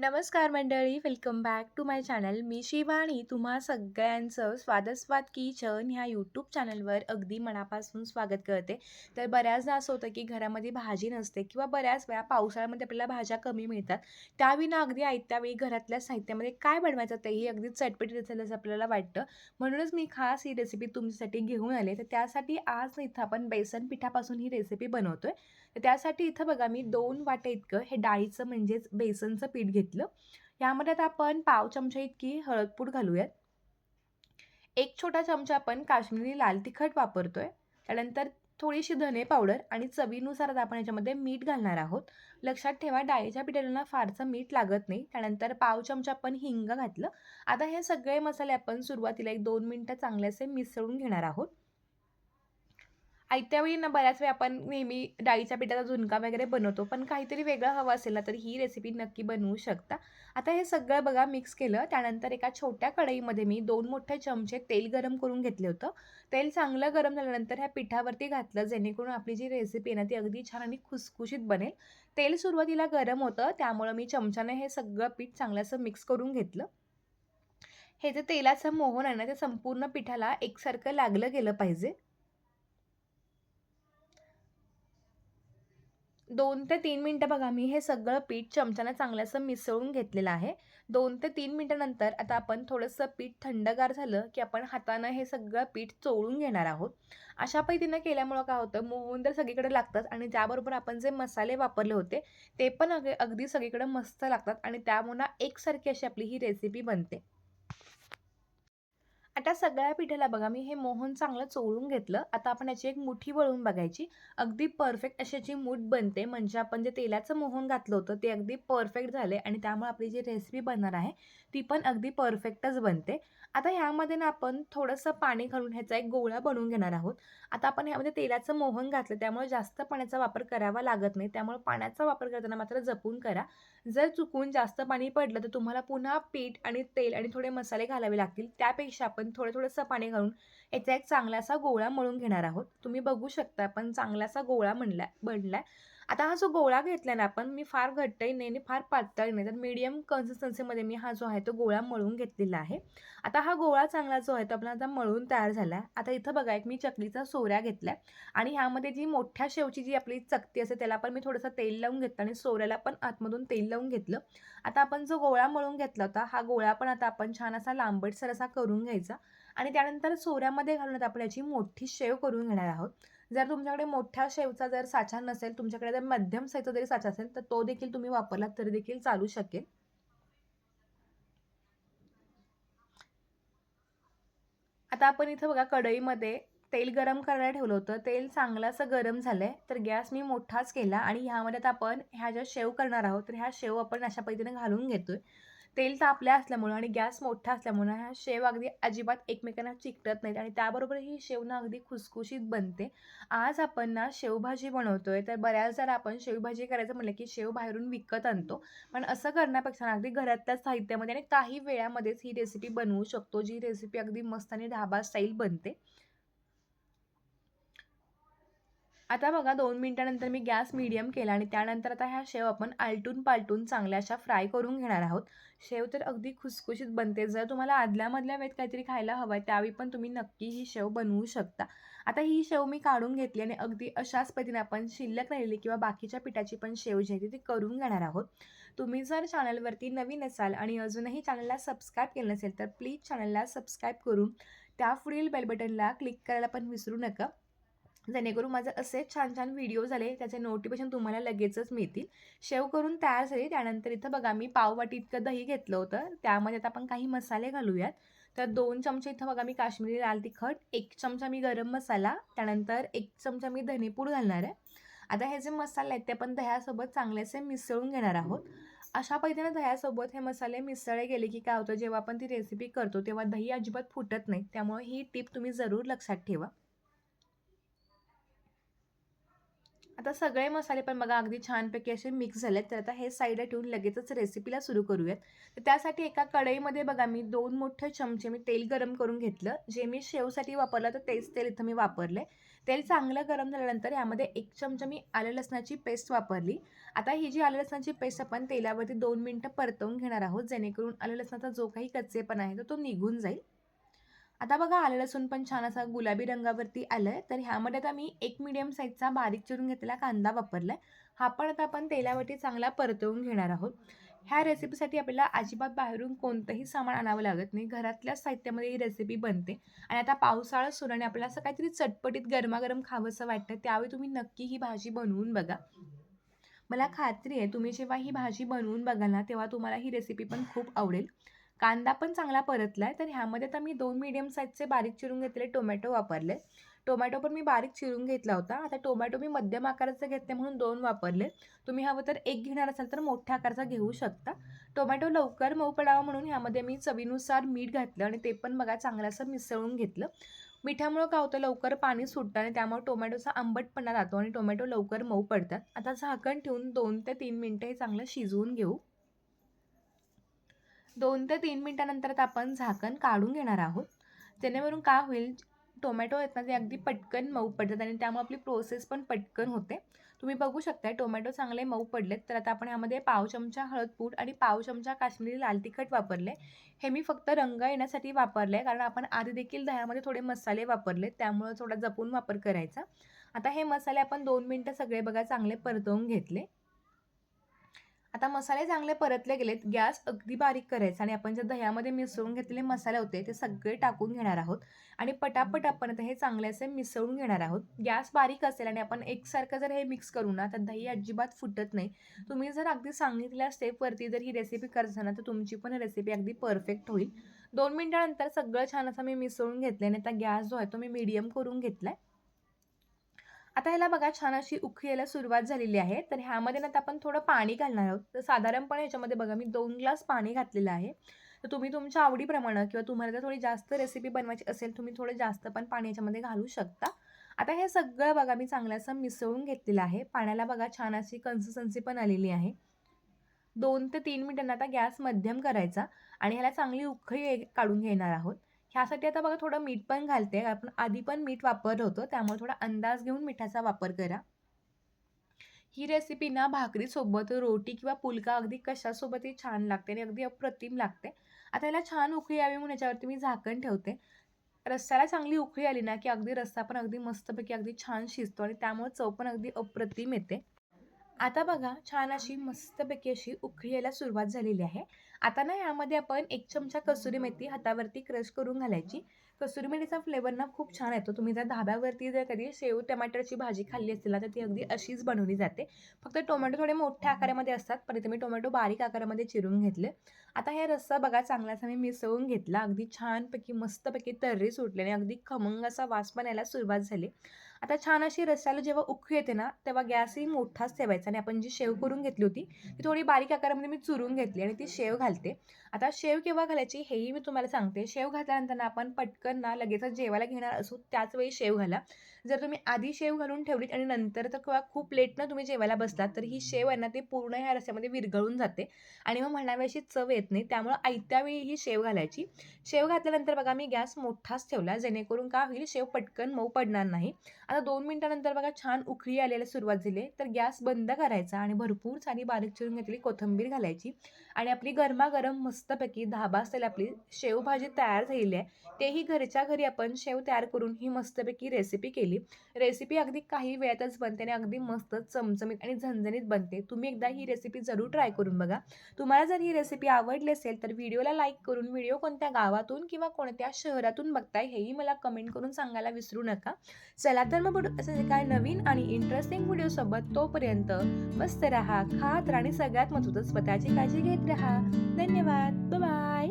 नमस्कार मंडळी welcome back to my channel मी शिवाणी तुम्हा सगळ्यांचं स्वादस्वाद किचन ह्या यूट्यूब चॅनलवर अगदी मनापासून स्वागत करते. तर बऱ्याचदा असं होतं की घरामध्ये भाजी नसते किंवा बऱ्याच वेळा पावसाळ्यामध्ये आपल्याला भाज्या कमी मिळतात. त्याविना अगदी आयत्यावेळी घरातल्या साहित्यामध्ये काय बनवायचं तेही अगदी चटपटीत असेल असं आपल्याला वाटतं. म्हणूनच मी खास ही रेसिपी तुमच्यासाठी घेऊन आले. तर त्यासाठी आज इथं आपण बेसन पिठापासून ही रेसिपी बनवतो आहे तर त्यासाठी इथं बघा मी दोन वाटे इतकं हे डाळीचं म्हणजेच बेसनचं पीठ घेतलं. यामध्ये आता आपण पाव चमचा इतकी हळदपूड घालूयात. एक छोटा चमचा आपण काश्मीरी लाल तिखट वापरतोय. त्यानंतर थोडीशी धने पावडर आणि चवीनुसार आता आपण याच्यामध्ये मीठ घालणार आहोत. लक्षात ठेवा डाळीच्या पिठाला फारसं मीठ लागत नाही. त्यानंतर पाव चमचा आपण हिंग घातलं. आता हे सगळे मसाले आपण सुरुवातीला एक दोन मिनटं चांगलेसे मिसळून घेणार आहोत. आयत्यावेळी ना बऱ्याच वेळी आपण नेहमी डाळीच्या पिठाचा झुणका वगैरे बनवतो पण काहीतरी वेगळं हवं असेल ना तर ही रेसिपी नक्की बनवू शकता. आता हे सगळं बघा मिक्स केलं. त्यानंतर एका छोट्या कढईमध्ये मी दोन मोठे चमचे तेल गरम करून घेतले होतं. तेल चांगलं गरम झाल्यानंतर ह्या पिठावरती घातलं जेणेकरून आपली जी रेसिपी आहे ना ती अगदी छान आणि खुसखुशीत बनेल. तेल सुरुवातीला गरम होतं. त्यामुळं मी चमच्याने हे सगळं पीठ चांगलं असं मिक्स करून घेतलं. हे जे तेलाचं मोहन आहे ना ते संपूर्ण पिठाला एकसारखं लागलं गेलं पाहिजे. दोन ते तीन मिनटं बघा मी हे सगळं पीठ चमच्यानं चांगलं असं मिसळून घेतलेलं आहे. दोन ते तीन मिनटानंतर आता आपण थोडंसं पीठ थंडगार झालं की आपण हातानं हे सगळं पीठ चोळून घेणार आहोत. अशा पद्धतीनं केल्यामुळं काय होतं मोहून तर सगळीकडे लागतात आणि त्याबरोबर आपण जे मसाले वापरले होते ते पण अग अगदी सगळीकडे मस्त लागतात आणि त्यामुळं एकसारखी अशी आपली ही रेसिपी बनते. आता सगळ्या पिठाला बघा मी हे मोहन चांगलं चोळून घेतलं. आता आपण याची एक मुठी वळून बघायची. अगदी परफेक्ट अशी याची मूठ बनते. म्हणजे आपण जे तेलाचं मोहन घातलं होतं ते अगदी परफेक्ट झाले. आणि त्यामुळे आपली जी रेसिपी बनणार आहे ती पण अगदी परफेक्टच बनते. आता ह्यामध्ये ना आपण थोडंसं पाणी घालून ह्याचा एक गोळा बनवून घेणार आहोत. आता आपण ह्यामध्ये तेलाचं मोहन घातलं त्यामुळे जास्त पाण्याचा वापर करावा लागत नाही. त्यामुळे पाण्याचा वापर करताना मात्र जपून करा. जर चुकून जास्त पाणी पडलं तर तुम्हाला पुन्हा पीठ आणि तेल आणि थोडे मसाले घालावे लागतील. त्यापेक्षा आपण थोडं थोडंसं पाणी घालून याचा एक चांगलासा गोळा मळून घेणार आहोत. तुम्ही बघू शकता आपण चांगलासा गोळा म्हणला बनलाय. आता हा जो गोळा घेतला ना आपण मी फार घट्टही नाही आणि फार पातळी नाही. तर मीडियम कन्सिस्टन्सीमध्ये मी हा जो आहे तो गोळा मळून घेतलेला आहे. आता हा गोळा चांगला जो आहे तो आपला आता मळून तयार झाला आहे. आता इथं बघा एक मी चकलीचा सोऱ्या घेतला आणि ह्यामध्ये जी मोठ्या शेवची जी आपली चकती असते त्याला पण मी थोडंसं तेल लावून घेतलं आणि सोऱ्याला पण आतमधून तेल लावून घेतलं. आता आपण जो गोळा मळून घेतला होता हा गोळा पण आता आपण छान असा लांबटसर असा करून घ्यायचा आणि त्यानंतर सोऱ्यामध्ये घालून आपण याची मोठी शेव करून घेणार आहोत. जर तुमच्याकडे मोठ्या शेवचा जर साचा नसेल तुमच्याकडे जर मध्यम साईजचा जरी साचा असेल तर तो देखील तुम्ही वापरलात तरी देखील चालू शकेल. आता आपण इथं बघा कढईमध्ये तेल गरम करायला ठेवलं होतं. तेल चांगलं असं गरम झालं आहे तर गॅस मी मोठाच केला आणि ह्यामध्ये आता आपण ह्या ज्या शेव करणार आहोत तर ह्या शेव आपण अशा पद्धतीने घालून घेतोय. तेल तापल्या असल्यामुळं आणि गॅस मोठा असल्यामुळं ह्या शेव अगदी अजिबात एकमेकांना चिकटत नाहीत आणि त्याबरोबर ही शेव ना अगदी खुसखुशीत बनते. आज आपण ना शेवभाजी बनवतोय तर बऱ्याच आपण शेवभाजी करायचं म्हटलं की शेव बाहेरून विकत आणतो. पण असं करण्यापेक्षा अगदी घरातल्या साहित्यामध्ये आणि काही वेळामध्येच ही रेसिपी बनवू शकतो जी रेसिपी अगदी मस्त आणि ढाबा स्टाईल बनते. आता बघा दोन मिनटानंतर मी गॅस मीडियम केला आणि त्यानंतर आता ह्या शेव आपण आलटून पालटून चांगल्या अशा फ्राय करून घेणार आहोत. शेव तर अगदी खुसखुशीत बनते. जर तुम्हाला आदल्यामधल्या वेळेत काहीतरी खायला हवं आहे त्यावेळी पण तुम्ही नक्की ही शेव बनवू शकता. आता ही शेव मी काढून घेतली आणि अगदी अशाच पद्धतीने आपण शिल्लक राहिली किंवा बाकीच्या पिठाची पण शेव जी आहे ती करून घेणार आहोत. तुम्ही जर चॅनलवरती नवीन असाल आणि अजूनही चॅनलला सबस्क्राईब केलं नसेल तर प्लीज चॅनलला सबस्क्राईब करून त्या पुढील बेल बटनला क्लिक करायला पण विसरू नका. जेणेकरून माझे असे छान छान व्हिडिओ झाले त्याचे नोटिफिकेशन तुम्हाला लगेचच मिळतील. शेव करून तयार झाली त्यानंतर इथं बघा मी पाववाटी इतकं दही घेतलं होतं. त्यामध्ये आता आपण काही मसाले घालूयात. तर दोन चमचे इथं बघा मी काश्मीरी लाल तिखट एक चमचा मी गरम मसाला त्यानंतर एक चमचा मी धनेपूड घालणार आहे. आता हे जे मसाले आहेत ते आपण दह्यासोबत चांगलेसे मिसळून घेणार आहोत. अशा पद्धतीने दह्यासोबत हे मसाले मिसळले गेले की काय होतं जेव्हा आपण ती रेसिपी करतो तेव्हा दही अजिबात फुटत नाही. त्यामुळे ही टीप तुम्ही जरूर लक्षात ठेवा. आता सगळे मसाले पण बघा अगदी छानपैकी असे मिक्स झालेत. तर आता हे साईडला ठेवून लगेचच रेसिपीला सुरू करूयात. तर त्यासाठी एका कढईमध्ये बघा मी दोन मोठे चमचे मी तेल गरम करून घेतलं. जे मी शेवसाठी वापरलं तर तेच तेल इथं मी वापरले तेल चांगलं गरम झाल्यानंतर यामध्ये एक चमचा मी आलं लसणाची पेस्ट वापरली. आता ही जी आलं लसणाची पेस्ट आपण तेलावरती दोन मिनटं परतवून घेणार आहोत जेणेकरून आलं लसणाचा जो काही कच्चेपण आहे तो तो निघून जाईल. आता बघा आलं लसूण पण छान असा गुलाबी रंगावरती आलं आहे तर ह्यामध्ये आता मी एक मिडियम साईजचा बारीक चिरून घेतलेला कांदा वापरला आहे हा पण आता आपण तेलावरती चांगला परतवून घेणार आहोत. ह्या रेसिपीसाठी आपल्याला अजिबात बाहेरून कोणतंही सामान आणावं लागत नाही. घरातल्याच साहित्यामध्ये ही रेसिपी बनते. आणि आता पावसाळा सुरू आणि आपल्याला असं काहीतरी चटपटीत गरमागरम खावंसं वाटतं त्यावेळी तुम्ही नक्की ही भाजी बनवून बघा. मला खात्री आहे तुम्ही जेव्हा ही भाजी बनवून बघाल ना तेव्हा तुम्हाला ही रेसिपी पण खूप आवडेल. कांदा पण चांगला परतला आहे तर ह्यामध्ये आता मी दोन मीडियम साईजचे बारीक चिरून घेतलेले टोमॅटो वापरले. टोमॅटो पण मी बारीक चिरून घेतला होता. आता टोमॅटो मी मध्यम आकाराचा घेतले म्हणून दोन वापरले. तुम्ही हवं तर एक घेणार असाल तर मोठ्या आकाराचा घेऊ शकता. टोमॅटो लवकर मऊ पडावा म्हणून ह्यामध्ये मी चवीनुसार मीठ घातलं आणि ते पण बघा चांगलं असं मिसळून घेतलं. मिठामुळं काय होतं लवकर पाणी सुटतं आणि त्यामुळे टोमॅटोचा आंबटपणा जातो आणि टोमॅटो लवकर मऊ पडतात. आता झाकण ठेवून दोन ते तीन मिनटं हे चांगलं शिजवून घेऊ. दोन ते तीन मिनटानंतर आता आपण झाकण काढून घेणार आहोत. जेणेकरून काय होईल टोमॅटो आहेत ना ते अगदी पटकन मऊ पडतात आणि त्यामुळे आपली प्रोसेस पण पटकन होते. तुम्ही बघू शकता टोमॅटो चांगले मऊ पडलेत. तर आता आपण ह्यामध्ये पाव चमचा हळद आणि पाव चमचा काश्मीरी लाल तिखट वापरले. हे मी फक्त रंग येण्यासाठी वापरले कारण आपण आधी देखील दह्यामध्ये थोडे मसाले वापरले त्यामुळे थोडा जपून वापर करायचा. आता हे मसाले आपण दोन मिनटं सगळे बघा चांगले परतवून घेतले. आता मसाले चांगले परतले गेलेत. गॅस अगदी बारीक करायचा आणि आपण जे दह्यामध्ये मिसळून घेतलेले मसाले होते ते सगळे टाकून घेणार आहोत. आणि पटापट आपण आता हे चांगले असे मिसळून घेणार आहोत. गॅस बारीक असेल आणि आपण एकसारखं जर हे मिक्स करू ना तर दही अजिबात फुटत नाही. तुम्ही जर अगदी सांगितलेल्या स्टेपवरती जर ही रेसिपी करता ना तर तुमची पण रेसिपी अगदी परफेक्ट होईल. दोन मिनटानंतर सगळं छान असं मी मिसळून घेतलं आणि आता गॅस जो आहे तो मी मीडियम करून घेतला आहे आता ह्याला बघा छान अशी उखळी यायला सुरुवात झालेली आहे. तर ह्यामध्ये ना आता आपण थोडं पाणी घालणार आहोत. तर साधारणपणे ह्याच्यामध्ये बघा मी दोन ग्लास पाणी घातलेलं आहे. तर तुम्ही तुमच्या आवडीप्रमाणे किंवा तुम्हाला जर थोडी जास्त रेसिपी बनवायची असेल तुम्ही थोडं जास्त पण पाणी याच्यामध्ये घालू शकता. आता हे सगळं बघा मी चांगलं असं मिसळून घेतलेलं आहे. पाण्याला बघा छान अशी कन्सिस्टन्सी पण आलेली आहे. दोन ते तीन मिनटांना आता गॅस मध्यम करायचा आणि ह्याला चांगली उखळी काढून घेणार आहोत. ह्यासाठी आता बघा थोडं मीठ पण घालते. आपण आधी पण मीठ वापरलं होतं त्यामुळे थोडा अंदाज घेऊन मिठाचा वापर करा. ही रेसिपी ना भाकरीसोबत रोटी किंवा पुलका अगदी कशासोबतही छान लागते आणि अगदी अप्रतिम लागते. आता याला छान उकळी यावी म्हणून याच्यावरती मी झाकण ठेवते. रस्स्याला चांगली उकळी आली ना की अगदी रस्सा पण अगदी मस्तपैकी अगदी छान शिजतो आणि त्यामुळे चव पण अगदी अप्रतिम येते. आता बघा छान अशी मस्तपैकी अशी उकळी यायला सुरुवात झालेली आहे. आता ना यामध्ये आपण एक चमचा कसुरी मेथी हातावरती क्रश करून घालायची. कसुरी मेथीचा फ्लेवर ना खूप छान येतो. तुम्ही जर धाब्यावरती जर कधी शेव टमाटरची भाजी खाल्ली असेल ना तर ती अगदी अशीच बनवली जाते. फक्त टोमॅटो थोडे मोठ्या आकारामध्ये असतात पण इथे मी टोमॅटो बारीक आकारामध्ये चिरून घेतले. आता हे रस्सा बघा चांगलासा मी मिसळून घेतला. अगदी छानपैकी मस्तपैकी तर्री सुटले आणि अगदी खमंग असा वास पण यायला सुरुवात झाली. आता छान अशी रस्स्याला जेव्हा उखळी येते ना तेव्हा गॅसही मोठाच ठेवायचा आणि आपण जी शेव करून घेतली होती ती थोडी बारीक आकारामध्ये मी चुरून घेतली आणि ती शेव घालते. आता शेव केव्हा घालायची हेही मी तुम्हाला सांगते. शेव घातल्यानंतर ना आपण पटकन ना लगेच जेवायला घेणार असू त्याच वेळी शेव घाला. जर तुम्ही आधी शेव घालून ठेवलीत आणि नंतर तर किंवा खूप लेटनं तुम्ही जेवायला बसलात तर ही शेव आहे ना ते पूर्ण ह्या रस्त्यामध्ये विरघळून जाते आणि मग म्हणावी अशी चव येत नाही त्यामुळं आयत्या वेळी ही शेव घालायची. शेव घातल्यानंतर बघा मी गॅस मोठाच ठेवला जेणेकरून का होईल शेव पटकन मऊ पडणार नाही. आता दोन मिनटानंतर बघा छान उखळी आलेला सुरुवात झाली. तर गॅस बंद करायचा आणि भरपूर सारी बारीक चिरून घेतलेली कोथिंबीर घालायची. आणि आपली गरमागरम मस्तपैकी धाबा असेल आपली शेवभाजी तयार झालेली आहे. तेही घरच्या घरी आपण शेव तयार करून ही मस्तपैकी रेसिपी केली. रेसिपी अगदी काही वेळातच बनते आणि अगदी मस्त चमचमीत आणि झणझणीत बनते. तुम्ही एकदा ही रेसिपी जरूर ट्राय करून बघा. तुम्हाला जर ही रेसिपी आवडली असेल तर व्हिडिओला लाईक करून व्हिडिओ कोणत्या गावातून किंवा कोणत्या शहरातून बघताय हेही मला कमेंट करून सांगायला विसरू नका. चला तर मग भेटू काय नवीन आणि इंटरेस्टिंग व्हिडिओसोबत तोपर्यंत मस्त राहा खात राहा आणि सगळ्यात महत्वाचं स्वतःची काळजी घेत राहा. धन्यवाद. बाय